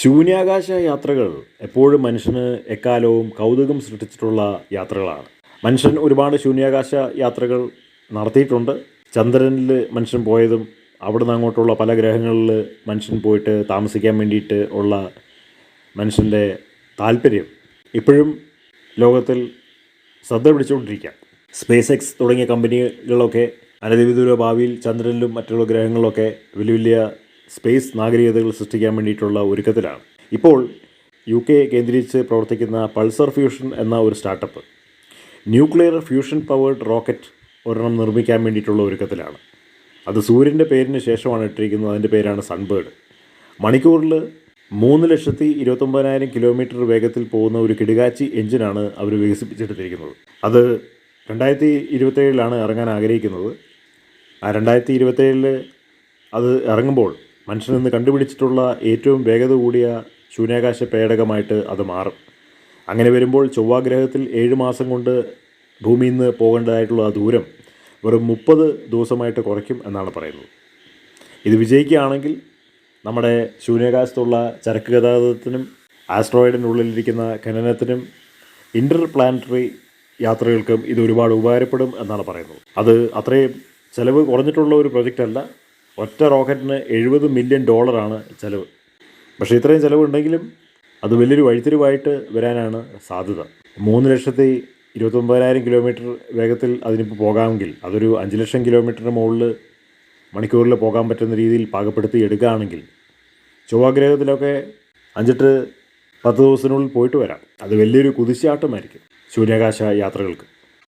ശൂന്യാകാശ യാത്രകൾ എപ്പോഴും മനുഷ്യന് എക്കാലവും കൗതുകം സൃഷ്ടിച്ചിട്ടുള്ള യാത്രകളാണ്. മനുഷ്യൻ ഒരുപാട് ശൂന്യാകാശ യാത്രകൾ നടത്തിയിട്ടുണ്ട്. ചന്ദ്രനിൽ മനുഷ്യൻ പോയതും അവിടുന്ന് അങ്ങോട്ടുള്ള പല ഗ്രഹങ്ങളിൽ മനുഷ്യൻ പോയിട്ട് താമസിക്കാൻ വേണ്ടിയിട്ട് ഉള്ള മനുഷ്യന്റെ താല്പര്യം ഇപ്പോഴും ലോകത്തിൽ ശ്രദ്ധ പിടിച്ചുകൊണ്ടിരിക്കുക സ്പേസ് എക്സ് തുടങ്ങിയ കമ്പനികളൊക്കെ അനധിവിദൂര ഭാവിയിൽ ചന്ദ്രനിലും മറ്റുള്ള ഗ്രഹങ്ങളിലൊക്കെ വലിയ വലിയ സ്പേസ് നാഗരികതകൾ സൃഷ്ടിക്കാൻ വേണ്ടിയിട്ടുള്ള ഒരുക്കത്തിലാണ്. ഇപ്പോൾ യു കെ കേന്ദ്രീകരിച്ച് പ്രവർത്തിക്കുന്ന പൾസർ ഫ്യൂഷൻ എന്ന ഒരു startup nuclear fusion powered rocket ഒരെണ്ണം നിർമ്മിക്കാൻ വേണ്ടിയിട്ടുള്ള ഒരുക്കത്തിലാണ്. അത് സൂര്യന്റെ പേരിന് ശേഷമാണ് ഇട്ടിരിക്കുന്നത്. അതിന്റെ പേരാണ് സൺബേർഡ്. മണിക്കൂറിൽ മൂന്ന് ലക്ഷത്തി ഇരുപത്തൊമ്പതിനായിരം കിലോമീറ്റർ വേഗത്തിൽ പോകുന്ന ഒരു കിടുകാച്ചി എഞ്ചിനാണ് അവർ വികസിപ്പിച്ചെടുത്തിരിക്കുന്നത്. അത് രണ്ടായിരത്തി ഇരുപത്തേഴിലാണ് ഇറങ്ങാൻ ആഗ്രഹിക്കുന്നത്. ആ രണ്ടായിരത്തി ഇരുപത്തേഴിൽ അത് ഇറങ്ങുമ്പോൾ മനുഷ്യൻ നിന്ന് കണ്ടുപിടിച്ചിട്ടുള്ള ഏറ്റവും വേഗത കൂടിയ ശൂന്യാകാശ പേടകമായിട്ട് അത് മാറും. അങ്ങനെ വരുമ്പോൾ ചൊവ്വാഗ്രഹത്തിൽ ഏഴ് മാസം കൊണ്ട് ഭൂമിയിൽ നിന്ന് പോകേണ്ടതായിട്ടുള്ള ആ ദൂരം വെറും മുപ്പത് ദിവസമായിട്ട് കുറയ്ക്കും എന്നാണ് പറയുന്നത്. ഇത് വിജയിക്കുകയാണെങ്കിൽ നമ്മുടെ ശൂന്യാകാശത്തുള്ള ചരക്ക് ഗതാഗതത്തിനും ആസ്ട്രോയിഡിനുള്ളിലിരിക്കുന്ന ഖനനത്തിനും ഇന്റർ പ്ലാനറ്ററി യാത്രകൾക്കും ഇത് ഒരുപാട് ഉപകാരപ്പെടും എന്നാണ് പറയുന്നത്. അത് അത്രയും ചിലവ് കുറഞ്ഞിട്ടുള്ള ഒരു പ്രൊജക്റ്റ് അല്ല ഒറ്റ റോക്കറ്റിന് എഴുപത് മില്യൺ ഡോളറാണ് ചിലവ്. പക്ഷേ ഇത്രയും ചിലവുണ്ടെങ്കിലും അത് വലിയൊരു വഴിത്തിരിവായിട്ട് വരാനാണ് സാധ്യത. മൂന്ന് ലക്ഷത്തി ഇരുപത്തൊമ്പതിനായിരം കിലോമീറ്റർ വേഗത്തിൽ അതിനിപ്പോൾ പോകാമെങ്കിൽ അതൊരു അഞ്ച് ലക്ഷം കിലോമീറ്ററിന് മുകളിൽ മണിക്കൂറിൽ പോകാൻ പറ്റുന്ന രീതിയിൽ പാകപ്പെടുത്തി എടുക്കുകയാണെങ്കിൽ ചൊവ്വാഗ്രഹത്തിലൊക്കെ അഞ്ചെട്ട് പത്ത് ദിവസത്തിനുള്ളിൽ പോയിട്ട് വരാം. അത് വലിയൊരു കുതിശാട്ടമായിരിക്കും ശൂന്യാകാശ യാത്രകൾക്ക്.